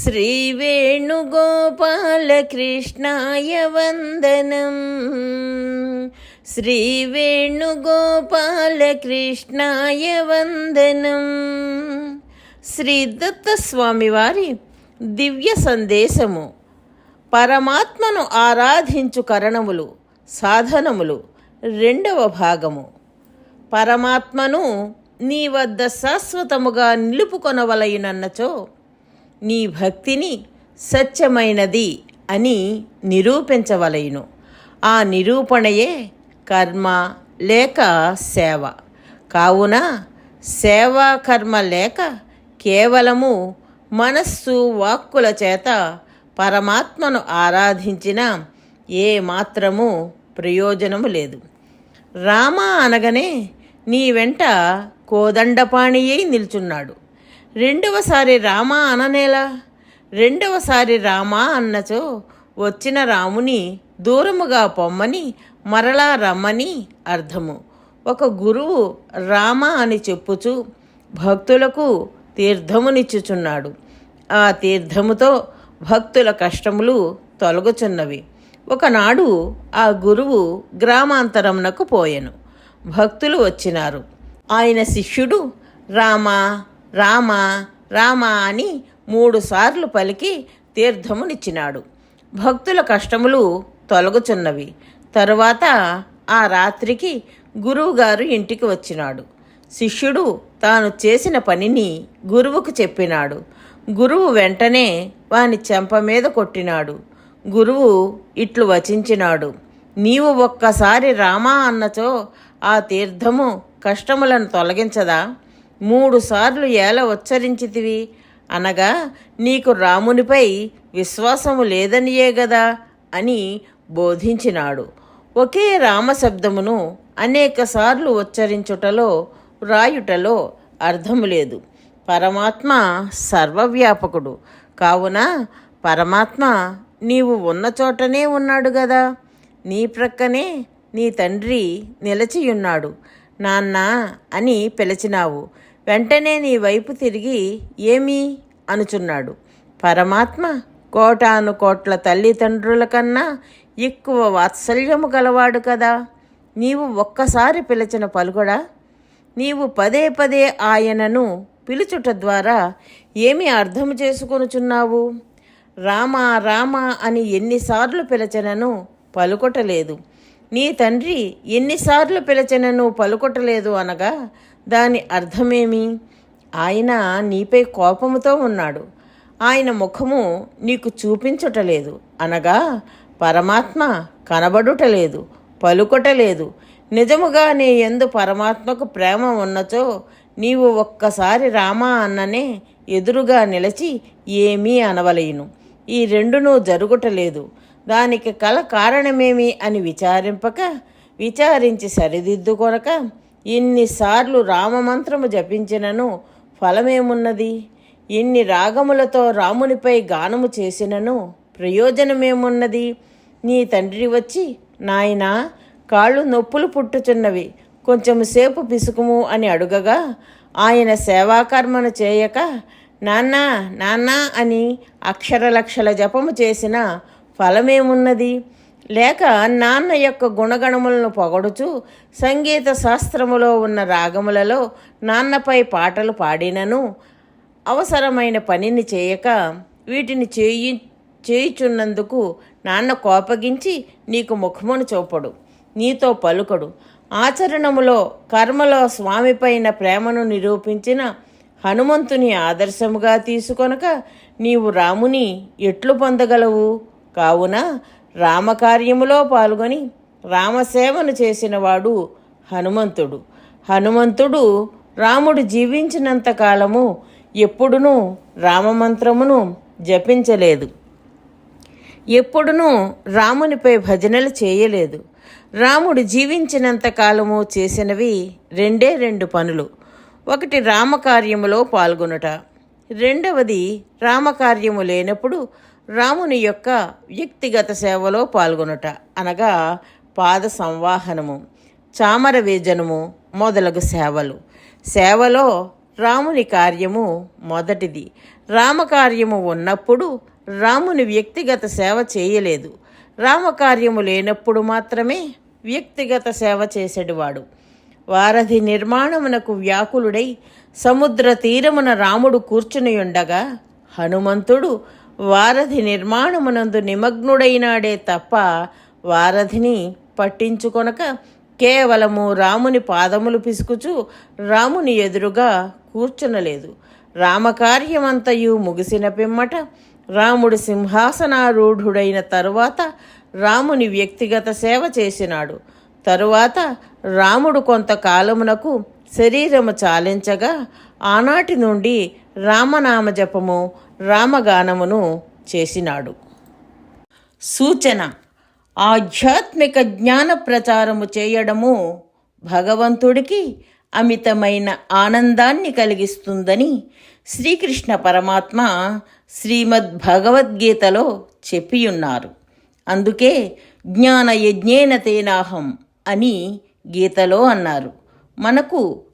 श्रीवेणुगोपालकृष्णाय वन्दनम् శ్రీవేణుగోపాలకృష్ణాయ వందనం శ్రీ దత్తస్వామి వారి దివ్య సందేశము పరమాత్మను ఆరాధించు కరణములు సాధనములు రెండవ భాగము పరమాత్మను నీ వద్ద శాశ్వతముగా నిలుపుకొనవలయునన్నచో నీ భక్తిని సత్యమైనది అని నిరూపించవలయును ఆ నిరూపణయే కర్మ లేక సేవ. కావున సేవా కర్మ లేక కేవలము మనస్సు వాక్కుల చేత పరమాత్మను ఆరాధించిన ఏ మాత్రము ప్రయోజనము లేదు. రామ అనగానే నీ వెంట కోదండపాణియై నిల్చున్నాడు. రెండవసారి రామ అననేలా రెండవసారి రామ అన్నచో వచ్చిన రాముని దూరముగా పొమ్మని మరలా రమ్మని అర్థము. ఒక గురువు రామ అని చెప్పుచు భక్తులకు తీర్థమునిచ్చుచున్నాడు. ఆ తీర్థముతో భక్తుల కష్టములు తొలగుచున్నవి. ఒకనాడు ఆ గురువు గ్రామాంతరమునకు పోయెను. భక్తులు వచ్చినారు. ఆయన శిష్యుడు రామా రామా రామా అని మూడుసార్లు పలికి తీర్థమునిచ్చినాడు. భక్తుల కష్టములు తొలగుచున్నవి. తరువాత ఆ రాత్రికి గురువుగారు ఇంటికి వచ్చినాడు. శిష్యుడు తాను చేసిన పనిని గురువుకు చెప్పినాడు. గురువు వెంటనే వాని చెంప మీద కొట్టినాడు. గురువు ఇట్లు వచించినాడు. నీవు ఒక్కసారి రామా అన్నచో ఆ తీర్థము కష్టములను తొలగించదా? మూడుసార్లు ఏల ఉచ్చరించితివి. అనగా నీకు రామునిపై విశ్వాసము లేదనియే గదా అని బోధించినాడు. ఒకే రామశబ్దమును అనేకసార్లు ఉచ్చరించుటలో వ్రాయుటలో అర్థము లేదు. పరమాత్మ సర్వవ్యాపకుడు. కావున పరమాత్మ నీవు ఉన్న చోటనే ఉన్నాడు గదా. నీ ప్రక్కనే నీ తండ్రి నిలచియున్నాడు. నాన్న అని పిలిచినావు. వెంటనే నీ వైపు తిరిగి ఏమీ అనుచున్నాడు? పరమాత్మ కోటాను కోట్ల తల్లిదండ్రుల కన్నా ఎక్కువ వాత్సల్యము గలవాడు కదా. నీవు ఒక్కసారి పిలిచిన పలుకడా? నీవు పదే పదే ఆయనను పిలుచుట ద్వారా ఏమి అర్థం చేసుకొనుచున్నావు? రామ రామ అని ఎన్నిసార్లు పిలచనను పలుకొటలేదు. నీ తండ్రి ఎన్నిసార్లు పిలచనను పలుకొటలేదు అనగా దాని అర్థమేమి? ఆయన నీపై కోపముతో ఉన్నాడు. ఆయన ముఖము నీకు చూపించటలేదు. అనగా పరమాత్మ కనబడుటలేదు పలుకొటలేదు. నిజముగా నీ ఎందు పరమాత్మకు ప్రేమ ఉన్నచో నీవు ఒక్కసారి రామా అన్ననే ఎదురుగా నిలిచి ఏమీ అనవలేను. ఈ రెండునూ జరుగుటలేదు. దానికి కల కారణమేమి అని విచారింపక విచారించి సరిదిద్దుకొనక ఎన్నిసార్లు రామమంత్రము జపించినను ఫలమేమున్నది? ఎన్ని రాగములతో రామునిపై గానము చేసినను ప్రయోజనమేమున్నది? నీ తండ్రి వచ్చి నాయనా కాళ్ళు నొప్పులు పుట్టుచున్నవి కొంచెం సేపు పిసుకుము అని అడుగగా ఆయన సేవాకర్మను చేయక నాన్న నాన్న అని అక్షరలక్షల జపము చేసిన ఫలమేమున్నది? లేక నాన్న యొక్క గుణగణములను పొగడుచు సంగీత శాస్త్రములో ఉన్న రాగములలో నాన్నపై పాటలు పాడినను అవసరమైన పనిని చేయక వీటిని చేయి చేయుచున్నందుకు నాన్న కోపగించి నీకు ముఖమును చూపడు నీతో పలుకడు. ఆచరణములో కర్మలో స్వామిపైన ప్రేమను నిరూపించిన హనుమంతుని ఆదర్శముగా తీసుకొనక నీవు రాముని ఎట్లు పొందగలవు? కావున రామకార్యములో పాల్గొని రామసేవను చేసినవాడు హనుమంతుడు. హనుమంతుడు రాముడు జీవించినంత కాలము ఎప్పుడునూ రామమంత్రమును జపించలేదు. ఎప్పుడునూ రామునిపై భజనలు చేయలేదు. రాముడు జీవించినంత కాలము చేసినవి రెండే రెండు పనులు. ఒకటి రామకార్యములో పాల్గొనుట. రెండవది రామకార్యము లేనప్పుడు రాముని యొక్క వ్యక్తిగత సేవలో పాల్గొనుట. అనగా పాద సంవాహనము చామర వేజనము మొదలగు సేవలు. సేవలో రాముని కార్యము మొదటిది. రామకార్యము ఉన్నప్పుడు రాముని వ్యక్తిగత సేవ చేయలేదు. రామకార్యము లేనప్పుడు మాత్రమే వ్యక్తిగత సేవ చేసేటివాడు. వారధి నిర్మాణమునకు వ్యాకులుడై సముద్ర తీరమున రాముడు కూర్చుని ఉండగా హనుమంతుడు వారధి నిర్మాణమునందు నిమగ్నుడైనాడే తప్ప వారధిని పట్టించుకొనక కేవలము రాముని పాదములు పిసుకుచు రాముని ఎదురుగా కూర్చునలేదు. రామకార్యమంతయు ముగిసిన పిమ్మట రాముడు సింహాసనారూఢుడైన తరువాత రాముని వ్యక్తిగత సేవ చేసినాడు. తరువాత రాముడు కొంతకాలమునకు శరీరము చాలించగా ఆనాటి నుండి రామనామ జపము రామగానమును చేసినాడు. సూచన ఆధ్యాత్మిక జ్ఞాన ప్రచారము చేయడము భగవంతుడికి అమితమైన ఆనందాన్ని కలిగిస్తుందని శ్రీకృష్ణ పరమాత్మ శ్రీమద్ భగవద్గీతలో చెప్పియున్నారు. అందుకే జ్ఞాన యజ్ఞేన తేనాహం అని గీతలో అన్నారు. మనకు